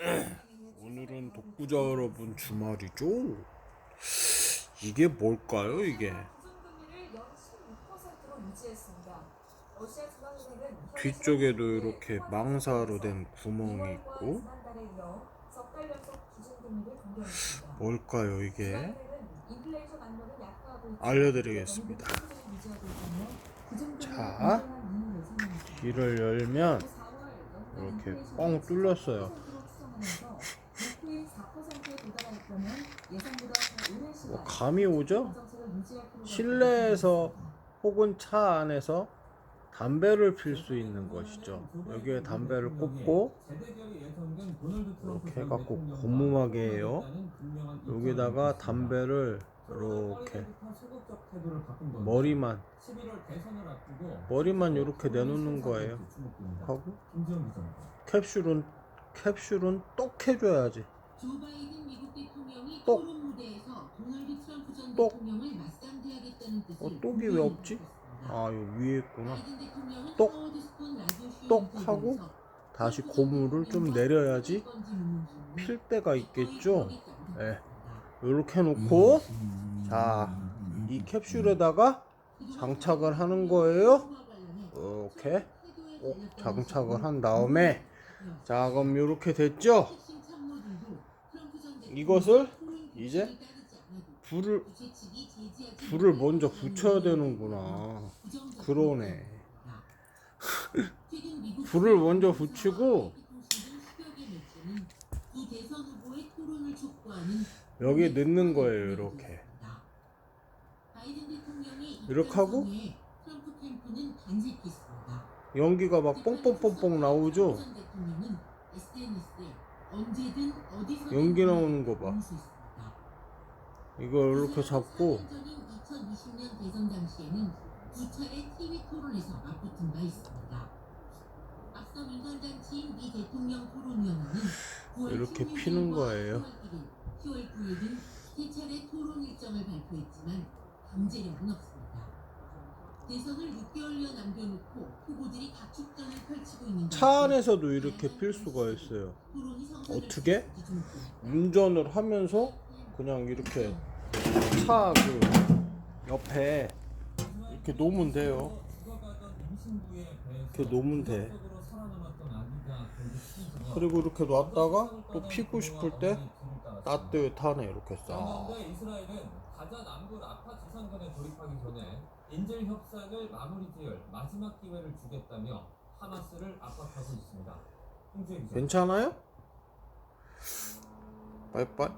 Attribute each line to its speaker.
Speaker 1: 오늘은 독구자 여러분 주말이죠. 이게 뭘까요, 이게?
Speaker 2: 기준금리를 연 16%로 유지했습니다. 러시아 중앙은행은
Speaker 1: 뒤쪽에도 이렇게 망사로 된 구멍이 있고. 뭘까요, 이게? 알려드리겠습니다. 자. 귀를 열면
Speaker 2: 또 4월 연간
Speaker 1: 이렇게 뻥 뚫렸어요.
Speaker 2: 7%로 추정하면서 목표인 4%에 도달할 거면 예상보다 더 오랜 시간
Speaker 1: 뭐 감이 오죠?
Speaker 2: 정책을 유지할 필요가
Speaker 1: 실내에서 혹은 차 안에서 담배를 필 수 있는 것이죠. 여기에 담배를 꽂고 이렇게 해갖고 고무하게 해요. 여기다가 담배를 이렇게 머리만 머리만 이렇게 내놓는 거예요. 하고 캡슐은 캡슐은 똑 해줘야지. 똑. 똑. 어, 똑이 왜 없지? 아, 여기 위에 있구나. 똑. 똑 하고 다시 고무를 좀 내려야지 필 때가 있겠죠. 예. 이렇게 해놓고 자, 이 캡슐에다가 장착을 하는 거예요. 이렇게 꼭 장착을 한 다음에 자, 그럼 이렇게 됐죠? 이것을 이제 불을 불을 먼저 붙여야 되는구나. 그러네. 불을 먼저 붙이고 여기 넣는 거예요, 이렇게. 이렇게 하고 연기가 막 뽕뽕뽕뽕 나오죠? 연기 나오는 거 봐. 이거 이렇게 잡고
Speaker 3: 2020년 대선 당시에는 두 차례 TV 토론에서 맞붙은 바 있습니다. 앞서 민간단체인 미 대통령 토론위원회는 9월
Speaker 1: 이렇게
Speaker 3: 16일과
Speaker 1: 피는 거예요.
Speaker 3: 10월 1일, 10월 9일 등 세 차례 토론 일정을 발표했지만 경제력은 없습니다. 대선을 6개월여 남겨놓고 후보들이 각축전을 펼치고 있는
Speaker 1: 차 안에서도 이렇게 필 수가 있어요. 어떻게? 운전을 하면서 그냥 이렇게 차 그 옆에 이렇게 놓으면 돼요. 이렇게 놓으면 돼. 그리고 이렇게 놨다가 또 피고 싶을 때 따뜻하네 이렇게 싹.
Speaker 4: 가자 남부 라파 지상전에 돌입하기 전에 인질 협상을 마무리 지을 마지막 기회를 주겠다며 하마스를 압박하고 있습니다. 홍주혜 기자.
Speaker 1: 괜찮아요? 빠이빠이.